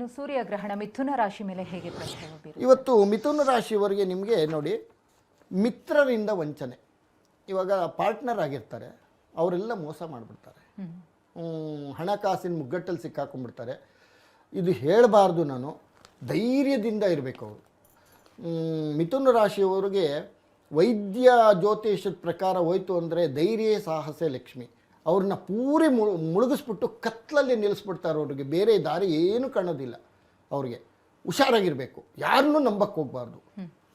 ಇನ್ನು ಸೂರ್ಯಗ್ರಹಣ ಮಿಥುನ ರಾಶಿ ಮೇಲೆ ಹೇಗೆ ಪ್ರಭಾವ ಬೀರುತ್ತೆ? ಇವತ್ತು ಮಿಥುನ ರಾಶಿಯವರಿಗೆ ನಿಮಗೆ ನೋಡಿ ಮಿತ್ರರಿಂದ ವಂಚನೆ. ಇವಾಗ ಪಾರ್ಟ್ನರ್ ಆಗಿರ್ತಾರೆ ಅವರೆಲ್ಲ ಮೋಸ ಮಾಡಿಬಿಡ್ತಾರೆ. ಹಣಕಾಸಿನ ಮುಗ್ಗಟ್ಟಲ್ಲಿ ಸಿಕ್ಕಾಕೊಂಡ್ಬಿಡ್ತಾರೆ. ಇದು ಹೇಳಬಾರ್ದು ನಾನು ಧೈರ್ಯದಿಂದ ಇರಬೇಕು ಅವರು. ಮಿಥುನ ರಾಶಿಯವರಿಗೆ ವೈದ್ಯ ಜ್ಯೋತಿಷದ ಪ್ರಕಾರ ಹೋಯಿತು ಅಂದರೆ ಧೈರ್ಯ ಸಾಹಸ ಲಕ್ಷ್ಮಿ. ಅವ್ರನ್ನ ಪೂರಿ ಮುಳು ಮುಳುಗಿಸ್ಬಿಟ್ಟು ಕತ್ಲಲ್ಲಿ ನಿಲ್ಲಿಸ್ಬಿಡ್ತಾರೆ ಅವ್ರಿಗೆ. ಬೇರೆ ದಾರಿ ಏನು ಕಾಣೋದಿಲ್ಲ ಅವ್ರಿಗೆ. ಹುಷಾರಾಗಿರಬೇಕು. ಯಾರನ್ನೂ ನಂಬಕ್ಕೆ ಹೋಗಬಾರ್ದು.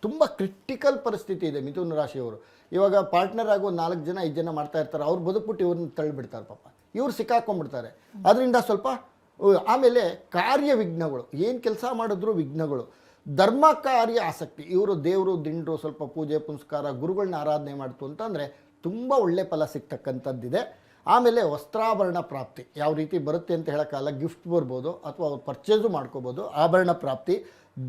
ತುಂಬ ಕ್ರಿಟಿಕಲ್ ಪರಿಸ್ಥಿತಿ ಇದೆ ಮಿಥುನ ರಾಶಿಯವರು. ಇವಾಗ ಪಾರ್ಟ್ನರ್ ಆಗೋ ನಾಲ್ಕು ಜನ ಐದು ಜನ ಮಾಡ್ತಾ ಇರ್ತಾರೆ. ಅವ್ರು ಬದುಕ್ಬಿಟ್ಟು ಇವ್ರನ್ನ ತಳ್ಳಿಬಿಡ್ತಾರೆ ಪಾಪ. ಇವ್ರು ಸಿಕ್ಕಾಕೊಂಡ್ಬಿಡ್ತಾರೆ. ಅದರಿಂದ ಸ್ವಲ್ಪ ಆಮೇಲೆ ಕಾರ್ಯ ವಿಘ್ನಗಳು ಏನು ಕೆಲಸ ಮಾಡಿದ್ರು ವಿಘ್ನಗಳು. ಧರ್ಮ ಕಾರ್ಯ ಆಸಕ್ತಿ. ಇವರು ದೇವರು ದಿಂಡ್ರು ಸ್ವಲ್ಪ ಪೂಜೆ ಪುನಸ್ಕಾರ ಗುರುಗಳನ್ನ ಆರಾಧನೆ ಮಾಡ್ತು ಅಂತಂದರೆ ತುಂಬ ಒಳ್ಳೆ ಫಲ ಸಿಗ್ತಕ್ಕಂಥದ್ದಿದೆ. ಆಮೇಲೆ ವಸ್ತ್ರಾಭರಣ ಪ್ರಾಪ್ತಿ. ಯಾವ ರೀತಿ ಬರುತ್ತೆ ಅಂತ ಹೇಳೋಕ್ಕಾಗಲ್ಲ. ಗಿಫ್ಟ್ ಬರ್ಬೋದು ಅಥವಾ ಅವ್ರು ಪರ್ಚೇಸು ಮಾಡ್ಕೋಬೋದು. ಆಭರಣ ಪ್ರಾಪ್ತಿ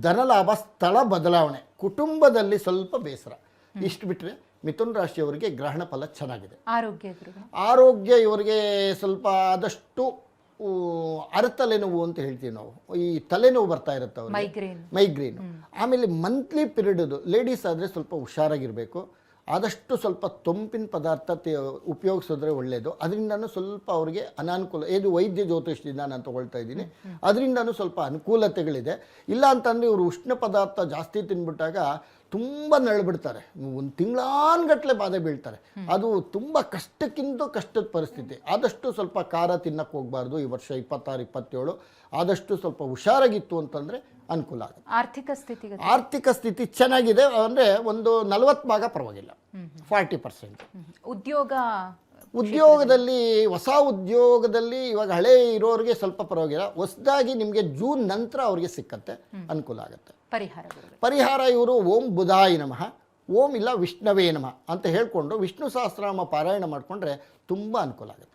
ಧನಲಾಭ ಸ್ಥಳ ಬದಲಾವಣೆ. ಕುಟುಂಬದಲ್ಲಿ ಸ್ವಲ್ಪ ಬೇಸರ. ಇಷ್ಟು ಬಿಟ್ಟರೆ ಮಿಥುನ್ ರಾಶಿಯವರಿಗೆ ಗ್ರಹಣ ಫಲ ಚೆನ್ನಾಗಿದೆ. ಆರೋಗ್ಯ ಆರೋಗ್ಯ ಇವರಿಗೆ ಸ್ವಲ್ಪ ಆದಷ್ಟು ಅರ ಅರತಲೆನೋವು ಅಂತ ಹೇಳ್ತೀವಿ ನಾವು. ಈ ತಲೆನೋವು ಬರ್ತಾ ಇರುತ್ತೆ ಅವ್ರಿಗೆ. ಮೈಗ್ರೇನ್ ಮೈಗ್ರೇನ್ ಆಮೇಲೆ ಮಂತ್ಲಿ ಪೀರಿಯಡ್ ಲೇಡೀಸ್ ಆದರೆ ಸ್ವಲ್ಪ ಹುಷಾರಾಗಿರಬೇಕು. ಆದಷ್ಟು ಸ್ವಲ್ಪ ತಂಪಿನ ಪದಾರ್ಥ ಉಪಯೋಗಿಸಿದ್ರೆ ಒಳ್ಳೆಯದು ಅದರಿಂದನೂ ಸ್ವಲ್ಪ ಅವ್ರಿಗೆ ಅನಾನುಕೂಲ, ಇದು ವೈದ್ಯ ಜ್ಯೋತಿಷದಿಂದ ನಾನು ತಗೊಳ್ತಾ ಇದ್ದೀನಿ. ಅದರಿಂದನೂ ಸ್ವಲ್ಪ ಅನುಕೂಲತೆಗಳಿದೆ. ಇಲ್ಲ ಅಂತಂದರೆ ಇವರು ಉಷ್ಣ ಪದಾರ್ಥ ಜಾಸ್ತಿ ತಿಂದ್ಬಿಟ್ಟಾಗ ತುಂಬ ನಳ್ಬಿಡ್ತಾರೆ ಒಂದು ತಿಂಗಳಾನ್ಗಟ್ಲೆ ಬಾಧೆ ಬೀಳ್ತಾರೆ. ಅದು ತುಂಬ ಕಷ್ಟಕ್ಕಿಂತ ಕಷ್ಟದ ಪರಿಸ್ಥಿತಿ. ಆದಷ್ಟು ಸ್ವಲ್ಪ ಖಾರ ತಿನ್ನಕ್ಕೆ ಹೋಗಬಾರ್ದು ಈ ವರ್ಷ ಇಪ್ಪತ್ತಾರು, ಇಪ್ಪತ್ತೇಳು. ಆದಷ್ಟು ಸ್ವಲ್ಪ ಹುಷಾರಾಗಿತ್ತು ಅಂತಂದರೆ ಅನುಕೂಲ ಆಗುತ್ತೆ. ಆರ್ಥಿಕ ಸ್ಥಿತಿ ಆರ್ಥಿಕ ಸ್ಥಿತಿ ಚೆನ್ನಾಗಿದೆ ಅಂದರೆ ಒಂದು ನಲವತ್ತು ಭಾಗ ಪರವಾಗಿಲ್ಲ. Forty percent. ಉದ್ಯೋಗ ಉದ್ಯೋಗದಲ್ಲಿ ಹೊಸ ಉದ್ಯೋಗದಲ್ಲಿ ಇವಾಗ ಹಳೆ ಇರೋರಿಗೆ ಸ್ವಲ್ಪ ಪರವಾಗಿಲ್ಲ. ಹೊಸದಾಗಿ ನಿಮಗೆ ಜೂನ್ ನಂತರ ಅವರಿಗೆ ಸಿಕ್ಕತ್ತೆ ಅನುಕೂಲ ಆಗುತ್ತೆ. ಪರಿಹಾರ ಪರಿಹಾರ ಇವರು ಓಂ ಬುಧಾಯ ನಮಃ ಓಂ ಇಲ್ಲ ವಿಷ್ಣವೇ ನಮಃ ಅಂತ ಹೇಳ್ಕೊಂಡು ವಿಷ್ಣು ಸಹಸ್ರನಾಮ ಪಾರಾಯಣ ಮಾಡಿಕೊಂಡ್ರೆ ತುಂಬ ಅನುಕೂಲ ಆಗುತ್ತೆ.